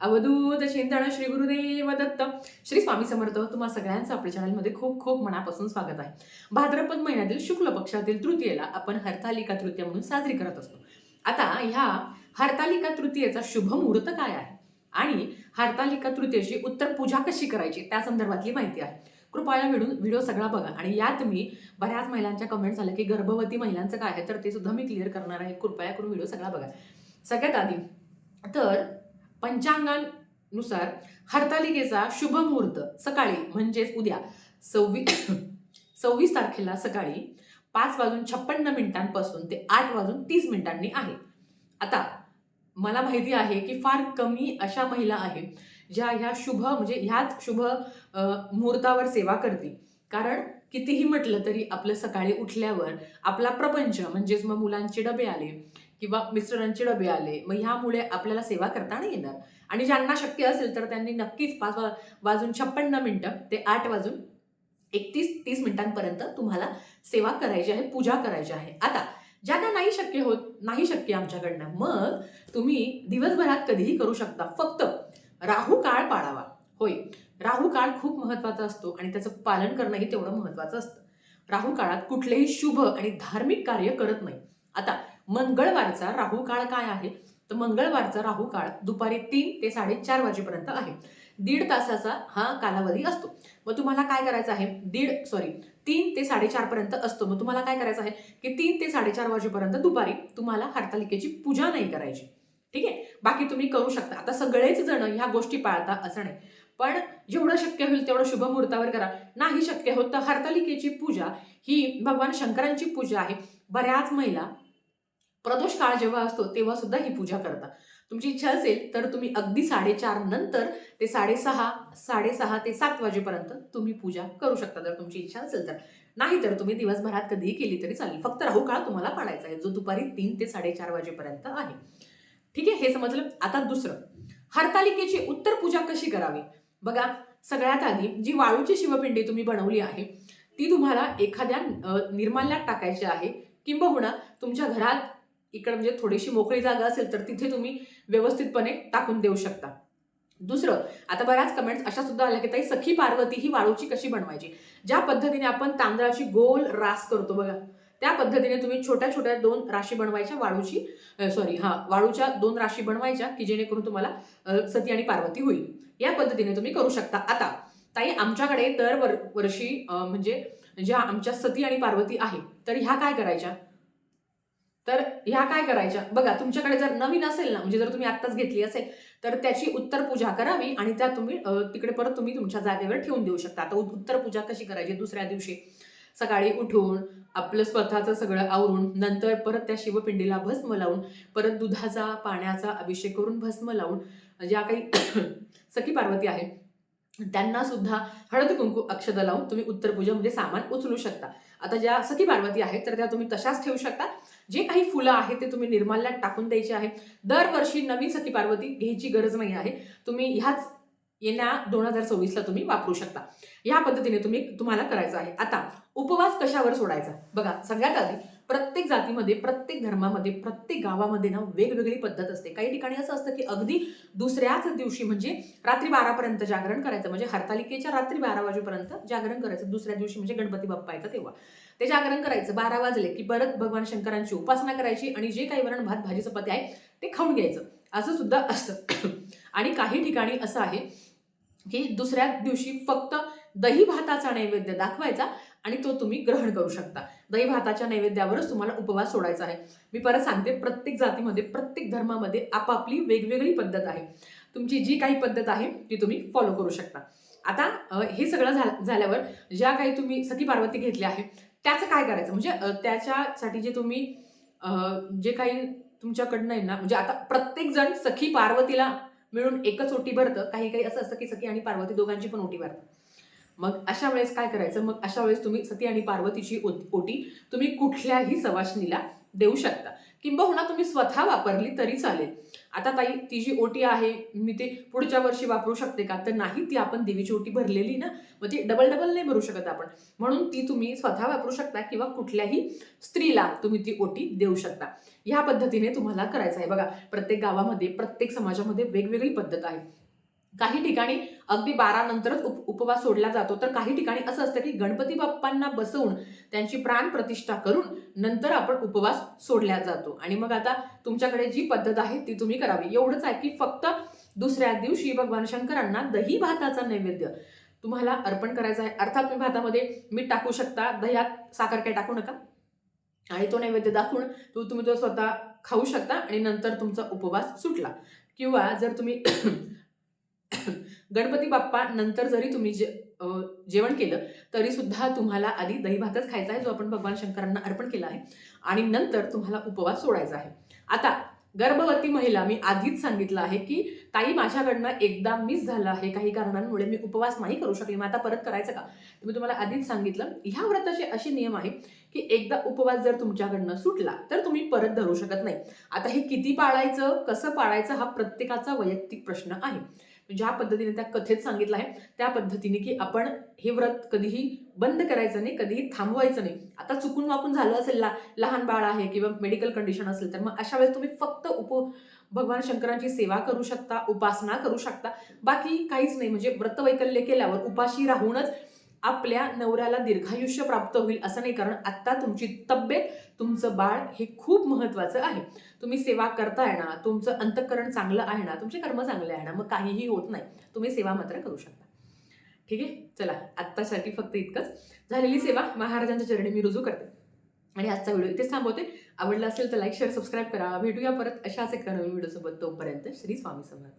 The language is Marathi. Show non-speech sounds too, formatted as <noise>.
अवधूत चिंतन श्री गुरुदेव दत्त. श्री स्वामी समर्थ तुम्हा सगळ्यांचं आपल्या चॅनलमध्ये खूप खूप मनापासून स्वागत आहे. भाद्रपद महिन्यातील शुक्ल पक्षातील तृतीयेला आपण हरतालिका तृतीय म्हणून साजरी करत असतो. आता ह्या हरतालिका तृतीयेचा शुभ मुहूर्त काय आहे? आणि हरतालिका तृतीयेची उत्तर पूजा कशी करायची त्या संदर्भातली माहिती आहे. कृपया मिळून व्हिडिओ सगळा बघा आणि यात मी बऱ्याच महिलांच्या कमेंट्स आल्या की गर्भवती महिलांचं काय आहे तर ते सुद्धा मी क्लिअर करणार आहे. कृपया करून व्हिडिओ सगळा बघा. सगळ्यात आधी तर पंचांगानुसार हरतालिकेचा शुभ मुहूर्त सकाळी म्हणजेच उद्या सव्वीस <coughs> सव्वीस तारखेला सकाळी पाच वाजून छप्पन्न मिनिटांपासून ते आठ वाजून तीस मिनिटांनी आहे. आता मला माहिती आहे की फार कमी अशा महिला आहेत ज्या ह्या शुभ म्हणजे ह्याच शुभ मुहूर्तावर सेवा करतील. कारण कितीही म्हटलं तरी आपलं सकाळी उठल्यावर आपला प्रपंच म्हणजेच मग मुलांचे डबे आले किंवा मिस्टरांचे डबे आले मग ह्यामुळे आपल्याला सेवा करता नाही येणार. आणि ज्यांना शक्य असेल तर त्यांनी नक्कीच पाच वा- वाजून छप्पन्न मिनटं ते आठ वाजून एकतीस तीस मिनिटांपर्यंत तुम्हाला सेवा करायची आहे पूजा करायची आहे. आता ज्यांना नाही शक्य होत नाही शक्य आमच्याकडनं मग तुम्ही दिवसभरात कधीही करू शकता. फक्त राहू काळ पाळावा. होय राहू काळ खूप महत्त्वाचा असतो आणि त्याचं पालन करणंही तेवढं महत्वाचं असतं. राहू काळात कुठलेही शुभ आणि धार्मिक कार्य करत नाही. आता मंगळवारचा राहू काळ काय आहे? तर मंगळवारचा राहू काळ दुपारी तीन ते साडेचार वाजेपर्यंत आहे. दीड तासाचा हा कालावधी असतो. मग तुम्हाला काय करायचं आहे? दीड सॉरी तीन ते साडेचार पर्यंत असतो. मग तुम्हाला काय करायचं आहे? की तीन ते साडेचार वाजेपर्यंत दुपारी तुम्हाला हरतालिकेची पूजा नाही करायची. ठीक आहे? बाकी तुम्ही करू शकता. आता सगळेच जण ह्या गोष्टी पाळता असं नाही. पण जेवढं शक्य होईल तेवढं शुभ मुहूर्तावर करा. नाही शक्य होत तर हरतालिकेची पूजा ही भगवान शंकरांची पूजा आहे. बऱ्याच महिला प्रदोष काळ जेव्हा असतो तेव्हा सुद्धा ही पूजा करता तुमची इच्छा असेल तर तुम्ही अगदी साडेचार नंतर ते साडेसहा साडेसहा ते सात वाजेपर्यंत तुम्ही पूजा करू शकता जर तुमची इच्छा असेल तर. नाही तर तुम्ही दिवसभरात कधीही केली तरी चालेल. फक्त राहू काळ तुम्हाला पाडायचा आहे जो दुपारी तीन ते साडेचार वाजेपर्यंत आहे. ठीक आहे? हे समजलं? आता दुसरं. हरतालिकेची उत्तर पूजा कशी करावी? बघा सगळ्यात आधी जी वाळूची शिवपिंडी तुम्ही बनवली आहे ती तुम्हाला एखाद्या निर्माल्यात टाकायची आहे. किंबहुना तुमच्या घरात इकडे म्हणजे थोडीशी मोकळी जागा असेल तर तिथे तुम्ही व्यवस्थितपणे टाकून देऊ शकता. दुसरं आता बऱ्याच कमेंट्स अशा सुद्धा आल्या की ताई सखी पार्वती ही वाळूची कशी बनवायची? ज्या पद्धतीने आपण तांदळाची गोल रास करतो बघा त्या पद्धतीने तुम्ही छोट्या छोट्या दोन राशी बनवायच्या वाळूची सॉरी हा वाळूच्या दोन राशी बनवायच्या की जेणेकरून तुम्हाला सती आणि पार्वती होईल. या पद्धतीने तुम्ही करू शकता. आता ताई आमच्याकडे दर वर्षी म्हणजे ज्या आमच्या सती आणि पार्वती आहे तर ह्या काय करायच्या? तर ह्या काय करायच्या? बघा तुमच्याकडे जर नवीन असेल ना म्हणजे जर तुम्ही आत्ताच घेतली असेल तर त्याची उत्तर पूजा करावी आणि त्या तुम्ही तिकडे परत तुम्ही तुमच्या जागेवर ठेवून देऊ शकता. आता उ- उत्तर पूजा कशी करायची? दुसऱ्या दिवशी सकाळी उठून आपलं स्वतःचं सगळं आवरून नंतर परत त्या शिवपिंडीला भस्म लावून परत दुधाचा पाण्याचा अभिषेक करून भस्म लावून ज्या काही <coughs> सखी पार्वती आहे त्यांना सुद्धा हळद कुंकू अक्षदा लावून तुम्ही उत्तर पूजेमध्ये म्हणजे सामान उचलू शकता. आता ज्या सखी पार्वती आहेत तर त्या तुम्ही तशाच ठेवू शकता. जे काही फुलं आहेत ते तुम्ही निर्माल्यात टाकून द्यायचे आहे. दरवर्षी नवीन सखी पार्वती घ्यायची गरज नाही आहे. तुम्ही ह्याच येण्या दोन हजार सव्वीसला तुम्ही वापरू शकता. या पद्धतीने तुम्ही तुम्हाला करायचं आहे. आता उपवास कशावर सोडायचा? बघा सगळ्यात आधी प्रत्येक जातीमध्ये प्रत्येक धर्मामध्ये प्रत्येक गावामध्ये ना वेगवेगळी पद्धत असते. काही ठिकाणी असं असतं की अगदी दुसऱ्याच दिवशी म्हणजे रात्री बारापर्यंत जागरण करायचं. म्हणजे हरतालिकेच्या रात्री बारा वाजेपर्यंत जागरण करायचं. दुसऱ्या दिवशी म्हणजे गणपती बाप्पा येतात तेव्हा. ते जागरण करायचं. बारा वाजले की परत भगवान शंकरांची उपासना करायची आणि जे काही वरण भात भाजी चपाती आहे ते खाऊन घ्यायचं. असं सुद्धा असतं. <clears throat> आणि काही ठिकाणी असं आहे की दुसऱ्या दिवशी फक्त दही भाताचा नैवेद्य दाखवायचा आणि तो तुम्ही ग्रहण करू शकता. दही भाताच्या नैवेद्यावरच तुम्हाला उपवास सोडायचा आहे. मी परत सांगते प्रत्येक जातीमध्ये प्रत्येक धर्मामध्ये आपापली वेगवेगळी पद्धत आहे. तुमची जी काही पद्धत आहे ती तुम्ही फॉलो करू शकता. आता हे सगळं झाल्यावर ज्या काही तुम्ही सखी पार्वती घेतल्या आहे त्याचं काय करायचं? म्हणजे त्याच्यासाठी जे तुम्ही जे काही तुमच्याकडनं आहे ना म्हणजे आता प्रत्येक जण सखी पार्वतीला मिळून एकच ओटी भरतं. काही काही असं असतं की सखी आणि पार्वती दोघांची पण ओटी भरतात. मग अशा वेळेस काय करायचं? मग अशा वेळेस तुम्ही सती आणि पार्वतीची ओटी तुम्ही कुठल्याही सवाशणीला देऊ शकता. किंबहुना तुम्ही स्वतः वापरली तरी चालेल. आता ताई ती जी ओटी आहे मी ते पुढच्या वर्षी वापरू शकते का? तर नाही ती आपण देवीची ओटी भरलेली ना मग ती डबल डबल नाही भरू शकत आपण. म्हणून ती तुम्ही स्वतः वापरू शकता किंवा कुठल्याही स्त्रीला तुम्ही ती ओटी देऊ शकता. ह्या पद्धतीने तुम्हाला करायचं आहे. बघा प्रत्येक गावामध्ये प्रत्येक समाजामध्ये वेगवेगळी पद्धत आहे. काही ठिकाणी अगदी बारा नंतरच उप उपवास सोडला जातो. तर काही ठिकाणी असं असतं की गणपती बाप्पांना बसवून त्यांची प्राण प्रतिष्ठा करून नंतर आपण उपवास सोडला जातो. आणि मग आता तुमच्याकडे जी पद्धत आहे ती तुम्ही करावी. एवढंच आहे की फक्त दुसऱ्या दिवशी भगवान शंकरांना दही भाताचा नैवेद्य तुम्हाला अर्पण करायचा आहे. अर्थात तुम्ही भातामध्ये मीठ टाकू शकता दह्यात साखर काही टाकू नका. आणि तो नैवेद्य दाखवून तो तुम्ही तो स्वतः खाऊ शकता आणि नंतर तुमचा उपवास सुटला. किंवा जर तुम्ही गणपती बाप्पा नंतर जरी तुम्ही जे जेवण केलं तरी सुद्धा तुम्हाला आधी दही भातच खायचा आहे जो आपण भगवान शंकरांना अर्पण केला आहे. आणि नंतर तुम्हाला उपवास सोडायचा आहे. आता गर्भवती महिला मी आधीच सांगितलं आहे की ताई माझ्याकडनं एकदा मिस झालं आहे काही कारणांमुळे मी उपवास नाही करू शकले. मग आता परत करायचं का? तर मी तुम्हाला आधीच सांगितलं ह्या व्रताचे असे नियम आहे की एकदा उपवास जर तुमच्याकडनं सुटला तर तुम्ही परत धरू शकत नाही. आता हे किती पाळायचं कसं पाळायचं हा प्रत्येकाचा वैयक्तिक प्रश्न आहे. ज्या पद्धतीने त्या कथेत सांगितलं आहे त्या पद्धतीने की आपण हे व्रत कधीही बंद करायचं नाही कधीही थांबवायचं नाही. आता चुकून वाकून झालं असेल ला लहान बाळ आहे किंवा मेडिकल कंडिशन असेल तर मग अशा वेळेस तुम्ही फक्त उप भगवान शंकरांची सेवा करू शकता उपासना करू शकता. बाकी काहीच नाही म्हणजे व्रतवैकल्य केल्यावर उपाशी राहूनच आपल्या नवऱ्याला दीर्घायुष्य प्राप्त होईल असं नाही कारण आत्ता तुमची तब्येत तुमचं बाळ हे खूप महत्वाचं आहे. तुम्ही सेवा करताय ना तुमचं अंतःकरण चांगलं आहे ना तुमचे कर्म चांगले आहे ना मग काहीही होत नाही. तुम्ही सेवा मात्र करू शकता. ठीक आहे? चला आत्तासाठी फक्त इतकंच. झालेली सेवा महाराजांच्या चरणी मी रुजू करते. आणि आजचा व्हिडिओ इथेच थांबवते. आवडला असेल तर लाईक शेअर सबस्क्राईब करा. भेटूया परत अशाच एका नवीन व्हिडिओसोबत. तोपर्यंत श्री स्वामी समर्थ.